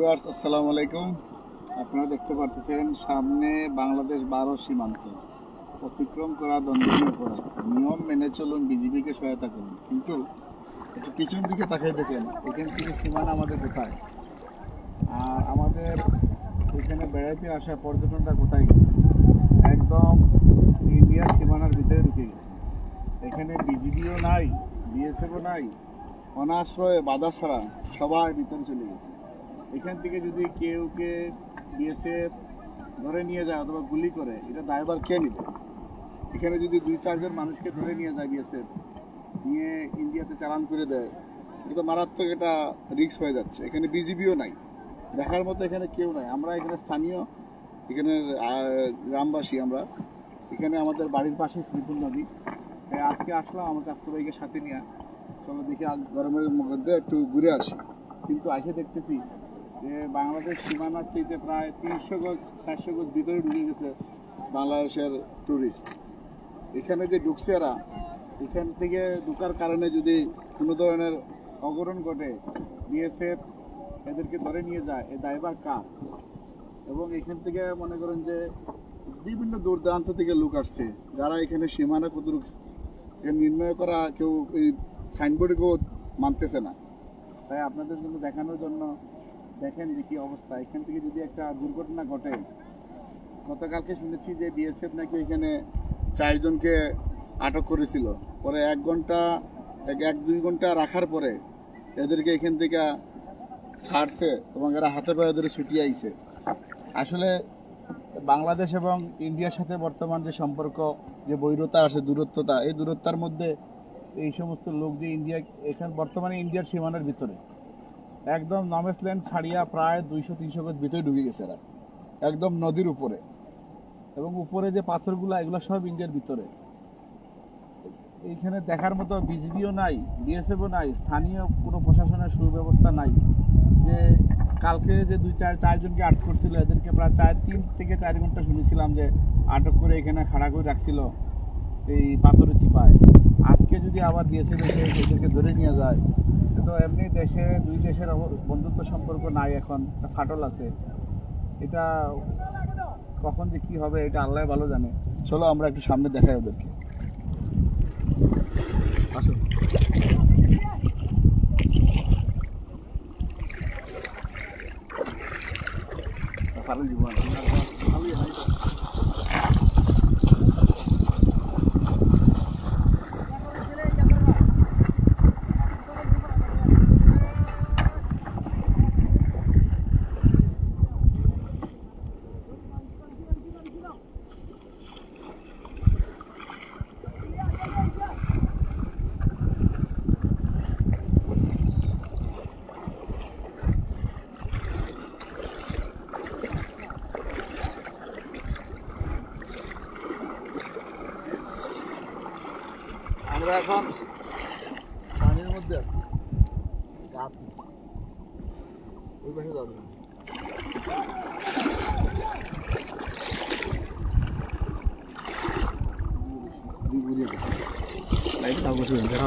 Viewers, আসসালামু আলাইকুম। আপনারা দেখতে পাচ্ছেন সামনে বাংলাদেশ বারো সীমান্ত। অতিক্রম করা দণ্ডনীয় অপরাধ। নিয়ম মেনে চলুন, বিজিবিকে সহায়তা করুন। কিন্তু একটু পিছন দিকে তাকিয়ে দেখেন, এখান থেকে সীমানা আমাদের কোথায়? আর আমাদের এখানে বেড়াইতে আসা পর্যটনটা কোথায় গেছে? একদম ইন্ডিয়ার সীমানার ভিতরে ঢুকে গেছে। এখানে বিজিবিও নাই, বিএসএফও নাই, অনাশ্রয়ে বাধা ছাড়া সবাই ভিতরে চলে গেছে। এখান থেকে যদি কেউকে বিএসএফ ধরে নিয়ে যায় অথবা গুলি করে এটা দায়ভার কে নিবে? এখানে যদি দুই চারজন মানুষকে ধরে নিয়ে যায় বিএসএফ নিয়ে ইন্ডিয়াতে চালান করে দেয় এটা তো মারাত্মক এটা রিস্ক হয়ে যাচ্ছে। এখানে বিজিবিও নাই। দেখার মতো এখানে কেউ নাই। আমরা এখানে স্থানীয় এখানের আহ, গ্রামবাসী আমরা। এখানে আমাদের বাড়ির পাশে শ্রীপুর নদী। আজকে আসলাম আমার চাস্তো ভাইকে সাথে নিয়ে। চলো দেখি গরমের মধ্যে একটু ঘুরে আসি। কিন্তু এসে দেখতেছি যে বাংলাদেশ সীমানার চাইতে প্রায় তিনশো গজ, চারশো গজ ভিতরে ঢুকে গেছে বাংলাদেশের ট্যুরিস্ট এখানে যে ঢুকছে এরা, এখান থেকে ঢুকার কারণে যদি কোনো ধরনের অঘটন ঘটে, বিএসএফ এদেরকে ধরে নিয়ে যায় এই দায়ভার কার? এবং এখান থেকে মনে করেন যে বিভিন্ন দূর দূরান্ত থেকে লোক আসছে, যারা এখানে সীমানা এ নির্ণয় করা কেউ এই সাইনবোর্ডকেও মানতেছে না। তাই আপনাদের জন্য দেখানোর জন্য দেখেন যে কি অবস্থা। এখান থেকে যদি একটা দুর্ঘটনা ঘটে, গতকালকে শুনেছি যে বিএসএফ নাকি এখানে চারজনকে আটক করেছিল। পরে এক ঘণ্টা, এক দুই ঘণ্টা রাখার পরে এদেরকে এখান থেকে ছাড়ছে এবং এরা হাতে পায়ে ধরে ছুটিয়ে আইছে। আসলে বাংলাদেশ এবং ইন্ডিয়ার সাথে বর্তমান যে সম্পর্ক, যে বৈরতা আছে, দূরত্বতা, এই দূরত্বার মধ্যে এই সমস্ত লোক যে ইন্ডিয়া, এখানে, বর্তমানে ইন্ডিয়ার সীমানার ভিতরে একদম নমেস ল্যান্ড ছাড়িয়া প্রায় দুইশো, তিনশো গজ ভিতরে ঢুকে গেছে এরা। একদম নদীর উপরে। এবং উপরে যে পাথরগুলো, এগুলো সব ইন্ডিয়ার ভিতরে। এইখানে দেখার মতো বিজিবিও নাই বিএসএফও নাই, স্থানীয় কোনো প্রশাসনের সুব্যবস্থা নাই। যে কালকে যে দুই, চার, চারজনকে আটক করছিল, এদেরকে প্রায় চার, তিন থেকে চার ঘণ্টা শুনেছিলাম যে আটক করে এখানে খাড়া করে রাখছিল এই পাথরের চিপায়। আজকে যদি আবার দিয়েছে এদেরকে ধরে নিয়ে যায়, তো এমনি দেশে, দুই দেশের বন্ধুত্ব সম্পর্ক নাই এখন ফাটল আছে। এটা কখন যে কি হবে, এটা আল্লাহ ভালো জানে। চলো আমরা একটু সামনে দেখাই ওদেরকে। আসো। ভালো জীবন। ভালোই হয় আমরা এখন পানির মধ্যে আছি। ওই পাশে যাবে লাইট কাগজ দেখা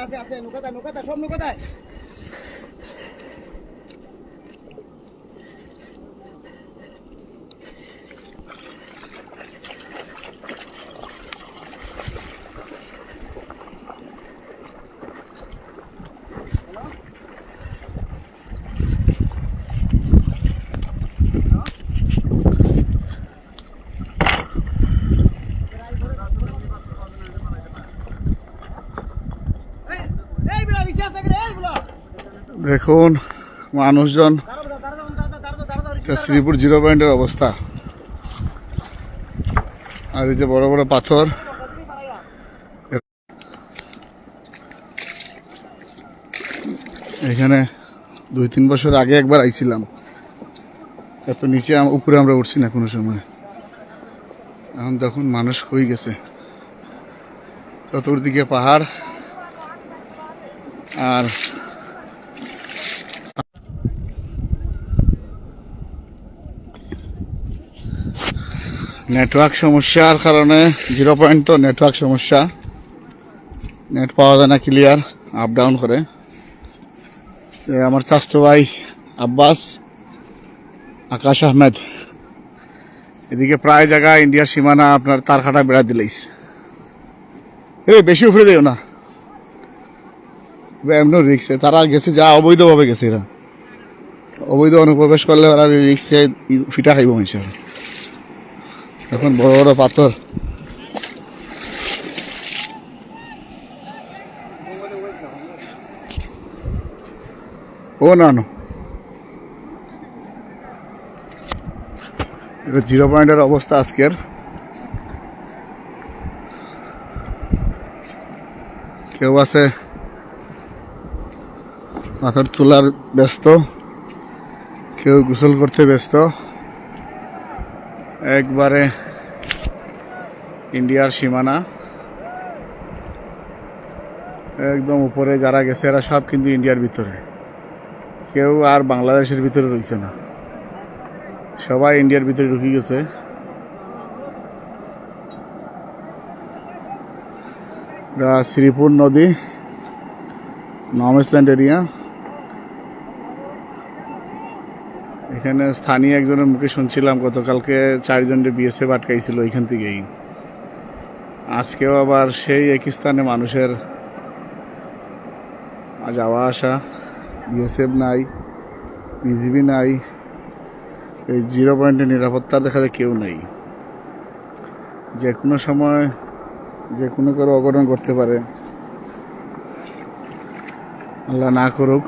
আছে আছে নৌকাটা নৌকাটা সব নৌকাটা দেখুন, মানুষজন শ্রীপুর জিরো পয়েন্টের অবস্থা। আর এই যে বড় বড় পাথর। এখানে দুই তিন বছর আগে একবার আইছিলাম। এত নিচে উপরে আমরা উঠছি না কোনো সময়। এখন তখন মানুষ হয়ে গেছে। চতুর্দিকে পাহাড়। আর নেটওয়ার্ক সমস্যার কারণে জিরো পয়েন্ট তো নেটওয়ার্ক সমস্যা। নেট পাওয়া যায় না ক্লিয়ার আপ ডাউন করে। আমার চাস্তো ভাই আব্বাস, আকাশ আহমেদ। এদিকে প্রায় জায়গায় ইন্ডিয়ার সীমানা আপনার তার খাটা বেড়া দিলেইস। এ, বেশি উপরে দেও না। এমন রিক্সে তারা গেছে যা অবৈধভাবে গেছে এরা। অবৈধ অনুপ্রবেশ করলে ওরা রিক্সে ফিটা খাইব মানুষের এখন বড় বড় পাথর। ও না এটা জিরো পয়েন্টের অবস্থা আজকের। কেউ আছে? পাথর তোলার ব্যস্ত। কেউ গোসল করতে ব্যস্ত। একবারে ইন্ডিয়ার সীমানা। একদম উপরে যারা গেছে এরা সব কিন্তু ইন্ডিয়ার ভিতরে। কেউ আর বাংলাদেশের ভিতরে রয়েছে না। সবাই ইন্ডিয়ার ভিতরে ঢুকে গেছে। শ্রীপুর নদী নমসল্যান্ড এরিয়া। এখানে স্থানীয় একজনের মুখে শুনছিলাম, গতকালকে চারজনের বিএসএফ আটকাইছিল এখান থেকেই। আজকেও আবার সেই একই স্থানে মানুষের যাওয়া আসা। বিএসএফ নাই বিজিবি নাই, এই জিরো পয়েন্টের নিরাপত্তা দেখা যায় কেউ নেই। যে কোনো সময় যে কোনো করে অঘটন করতে পারে। আল্লাহ না করুক।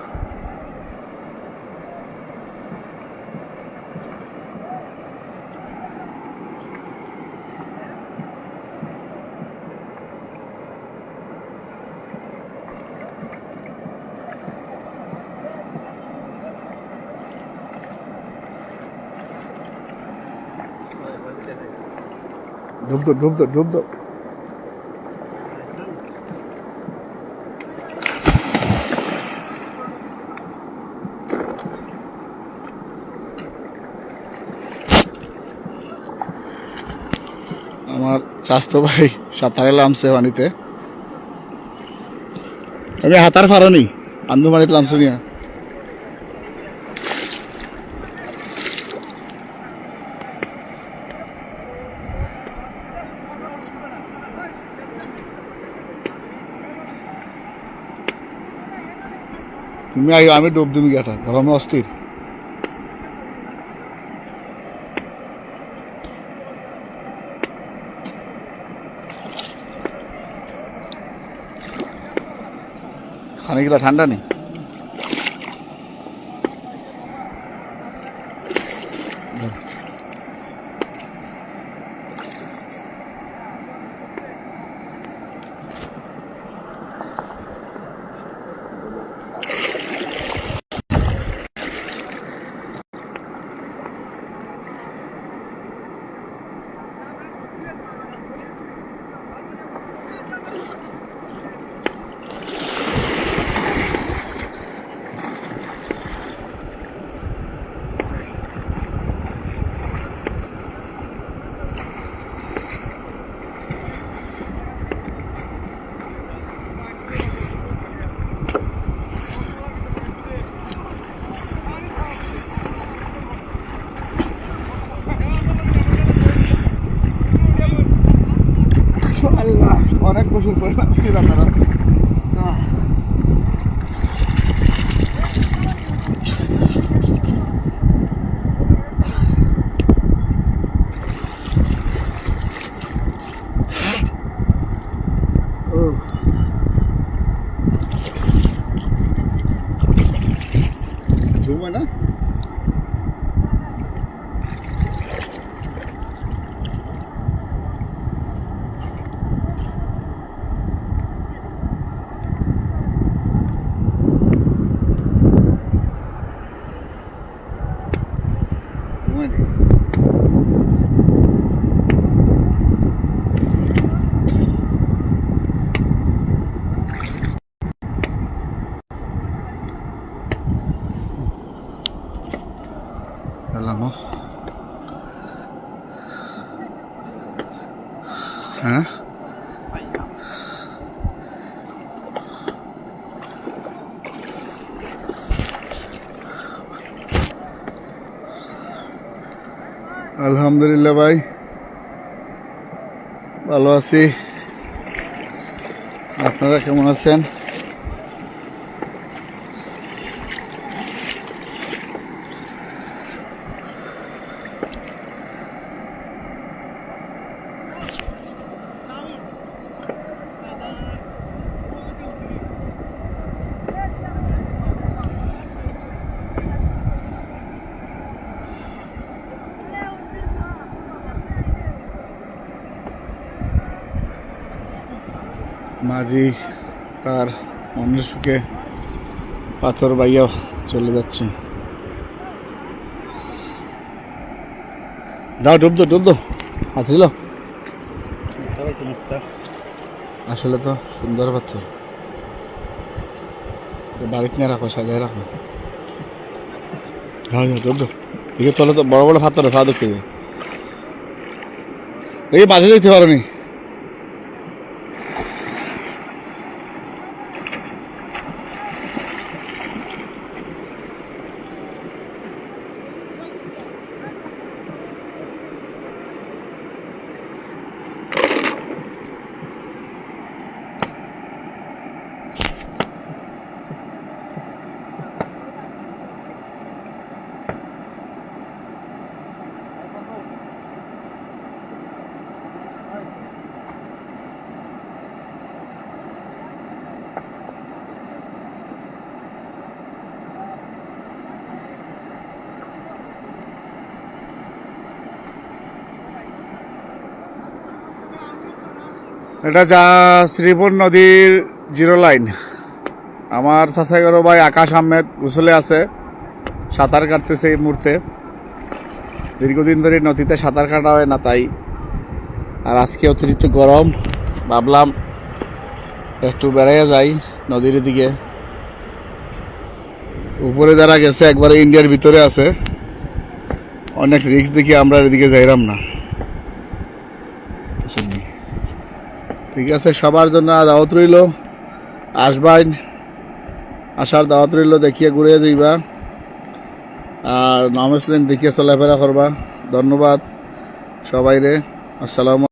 ডুব দো ডুব দো ডুব দো আমার স্বাস্থ্য ভাই সাঁতারে লামছে পানিতে। আমি হাতার ফারনি আন্দু তুমি আমি ডুব তুমি গেটা গরমে অস্থির। খানিকটা ঠান্ডা নেই? অনেক বছর পরে আজকে রাতারা ঘুমায় না ঘুমায় না Hablamos. হ্যাঁ আলহামদুলিল্লাহ ভাই। ভালো আছি। আপনারা কেমন আছেন? মাঝি তার মনের সুখে পাথর বাইয়া চলে যাচ্ছে। যাও, ডুব দো ডুব দো। হাত দিল আসলে তো সুন্দর পাথর। বাড়িতে নিয়ে রাখো, সাজায় রাখো। হ্যাঁ ডুব দো। এদিকে তো বড় বড় পাথর দেখতে এই মাঝে দেখতে পারো নি। এটা যা শ্রীপুর নদীর জিরো লাইন। আমার চাচাগর ভাই আকাশ আহমেদ গোসলে আছে, সাঁতার কাটতেছে এই মুহূর্তে। দীর্ঘদিন ধরে নদীতে সাঁতার কাটা হয় না তাই। আর আজকে অতিরিক্ত গরম, ভাবলাম একটু বেড়াইয়া যাই নদীর দিকে উপরে যারা গেছে একবারে ইন্ডিয়ার ভিতরে আছে, অনেক রিস্ক দেখি আমরা এদিকে যাইলাম না। ঠিক আছে, সবার জন্য দাওয়াত রইল। আসবাইন, আসার দাওয়াত রইল, দেখিয়ে ঘুরে দিবা। আর নমস্লেন দেখিয়ে চলাফেরা করবা। ধন্যবাদ সবাইরে। আসসালামু